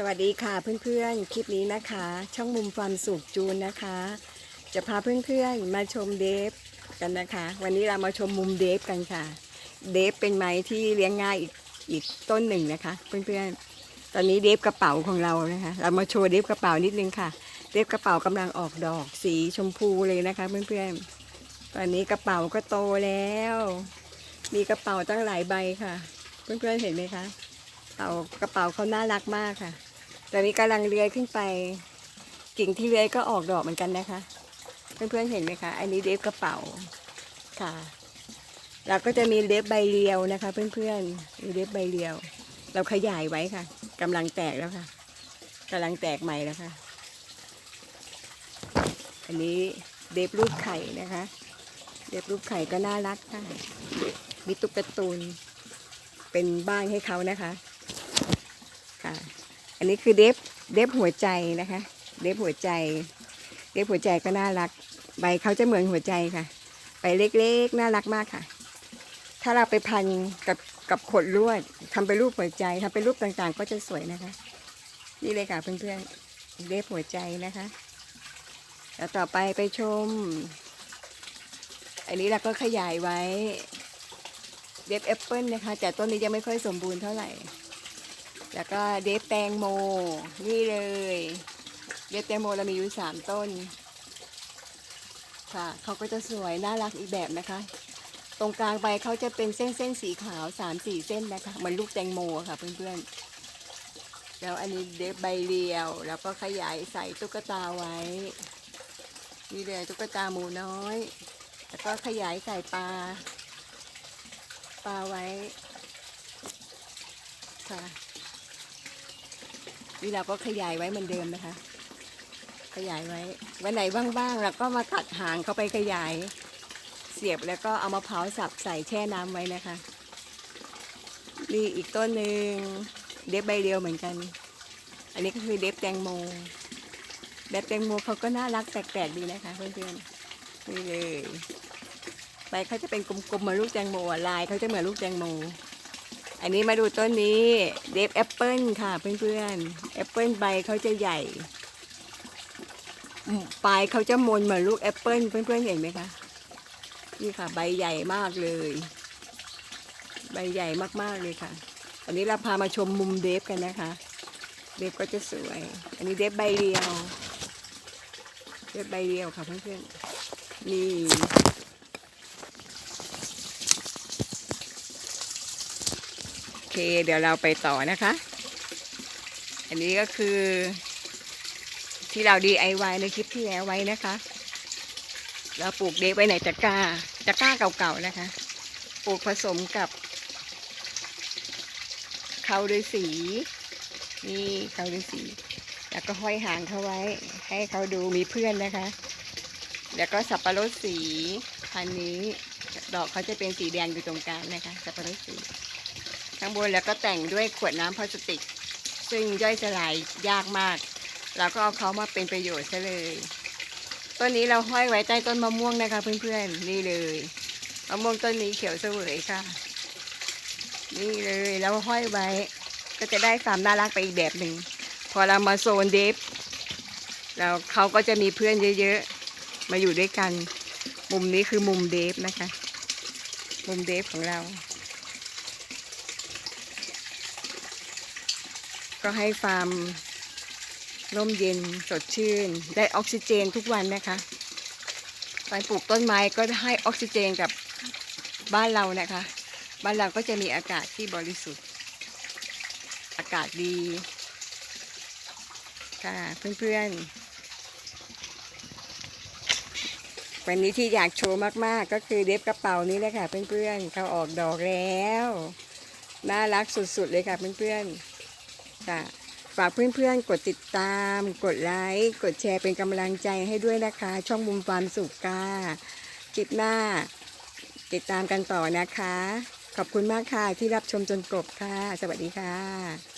สวัสดีค่ะเพื่อนๆ คลิปนี้นะคะ ช่องมุมความสุขจูนนะคะ จะพาเพื่อนๆมาชมเดฟกันนะคะ วันนี้เรามาชมมุมเดฟกันค่ะ เดฟเป็นไม้ที่เลี้ยงง่ายอีกอีกต้นหนึ่งนะคะ เพื่อนๆ ตอนนี้เดฟกระเป๋าของเรานะคะ เรามาโชว์เดฟกระเป๋านิดนึงค่ะ เดฟกระเป๋ากำลังออกดอกสีชมพูเลยนะคะ เพื่อนๆ ตอนนี้กระเป๋าก็โตแล้ว มีกระเป๋าตั้งหลายใบค่ะ เพื่อนๆเห็นไหมคะเป๋ากระเป๋าเขาน่ารักมากค่ะ ตอนนี้กำลังเลื้อยขึ้นไป กิ่งที่เลื้อยก็ออกดอกเหมือนกันนะคะ เพื่อนๆเห็นไหมคะ อันนี้เดฟกระเป๋าค่ะเราก็จะมีเดฟใบเรียวนะคะ เพื่อนๆมีเดฟใบเรียว เราขยายไว้ค่ะกำลังแตกแล้วค่ะกำลังแตกใหม่แล้วค่ะ อันนี้เดฟรูปไข่นะคะเดฟรูปไข่ก็น่ารักค่ะ มีตุ๊กตาตูนเป็นบ้านให้เขานะคะ ค่ะ อันนี้คือเดฟเดฟหัวใจนะคะ เดฟหัวใจ เดฟหัวใจก็น่ารัก ใบเขาจะเหมือนหัวใจค่ะ ใบเล็กๆ น่ารักมากค่ะ ถ้าเราไปพันกับกับขดลวดทำเป็นรูปหัวใจทำเป็นรูปต่างๆ ก็จะสวยนะคะ นี่เลยค่ะเพื่อนๆ เดฟหัวใจนะคะแล้วต่อไปไปชม อันนี้เราก็ขยายไว้ เดฟแอปเปิลนะคะ แต่ต้นนี้ยังไม่ค่อยสมบูรณ์เท่าไหร่ แล้วก็เดฟแตงโม นี่เลย เดฟแตงโมเรามีอยู่สามต้น ค่ะเขาก็จะสวยน่ารักอีกแบบนะคะ ตรงกลางใบเขาจะเป็นเส้นเส้นสีขาวสามสี่เส้นนะคะเหมือนลูกแตงโมค่ะเพื่อนๆ แล้วอันนี้เดฟใบเรียว แล้วก็ขยายใส่ตุ๊กตาไว้ นี่เลยตุ๊กตาหมูน้อย แล้วก็ขยายใส่ปลา ปลาไว้ค่ะ นี่เราก็ขยายไว้เหมือนเดิมนะคะ ขยายไว้ วันไหนว่างๆเราก็มาตัดหางเข้าไปขยาย เสียบแล้วก็เอามะพร้าวสับใส่แช่น้ำไว้นะคะ นี่อีกต้นหนึ่งเดฟใบเดียวเหมือนกัน อันนี้ก็คือเดฟแตงโมเดฟแตงโมเขาก็น่ารักแปลกๆดีนะคะเพื่อนๆนี่เลยใบเขาจะเป็นกลมๆเหมือนลูกแตงโมอะลายเขาจะเหมือนลูกแตงโม อันนี้มาดูต้นนี้เดฟแอปเปิลค่ะเพื่อนๆแอปเปิลใบเขาจะใหญ่อืมปลายเขาจะมนเหมือนลูกแอปเปิลเพื่อนๆเห็นไหมคะนี่ค่ะ ใบใหญ่มากเลย ใบใหญ่มากๆเลยค่ะ อันนี้เราพามาชมมุมเดฟกันนะคะ เดฟก็จะสวย อันนี้เดฟใบเรียวเดฟใบเรียวค่ะเพื่อนๆนี่ โอ เคเดี๋ยวเราไปต่อนะคะ อันนี้ก็คือ ที่เรา DIY ในคลิปที่แล้วไว้นะคะ เราปลูกเดฟไว้ในตะกร้าตะกร้าเก่าๆนะคะ ปลูกผสมกับเขาด้วยสี นี่เขาด้วยสี แล้วก็ห้อยหางเขาไว้ ให้เขาดูมีเพื่อนนะคะ แล้วก็สับปะรดสีพันนี้ดอกเขาจะเป็นสีแดงอยู่ตรงกลางนะคะ สับปะรดสี ข้างบนแล้วก็แต่งด้วยขวดน้ำพลาสติก ซึ่งย่อยสลายยากมาก เราก็เอาเขามาเป็นประโยชน์ซะเลยต้นนี้เราห้อยไว้ใต้ต้นมะม่วงนะคะ เพื่อนๆนี่เลยมะม่วงต้นนี้เขียวเสวยค่ะ นี่เลยเราห้อยไว้ ก็จะได้ความน่ารักไปอีกแบบหนึ่งพอเรามาโซนเดฟแล้วเขาก็จะมีเพื่อนเยอะๆ มาอยู่ด้วยกัน มุมนี้คือมุมเดฟนะคะ มุมเดฟของเรา ก็ให้ฟาร์มร่มเย็นสดชื่น ได้ออกซิเจนทุกวันนะคะการปลูกต้นไม้ก็ให้ออกซิเจนกับบ้านเรานะคะ บ้านเราก็จะมีอากาศที่บริสุทธิ์ อากาศดีค่ะเพื่อนๆ วันนี้ที่อยากโชว์มากๆ ก็คือเด็บกระเป๋านี้เลยค่ะเพื่อนๆเขาออกดอกแล้ว น่ารักสุดๆเลยค่ะเพื่อนๆ ค่ะ ฝากเพื่อนๆ กดติดตาม กดไลค์ กดแชร์เป็นกำลังใจให้ด้วยนะคะ ช่องมุมความสุขค่ะคลิปหน้า ติดตามกันต่อนะคะ ขอบคุณมากค่ะที่รับชมจนจบค่ะ สวัสดีค่ะ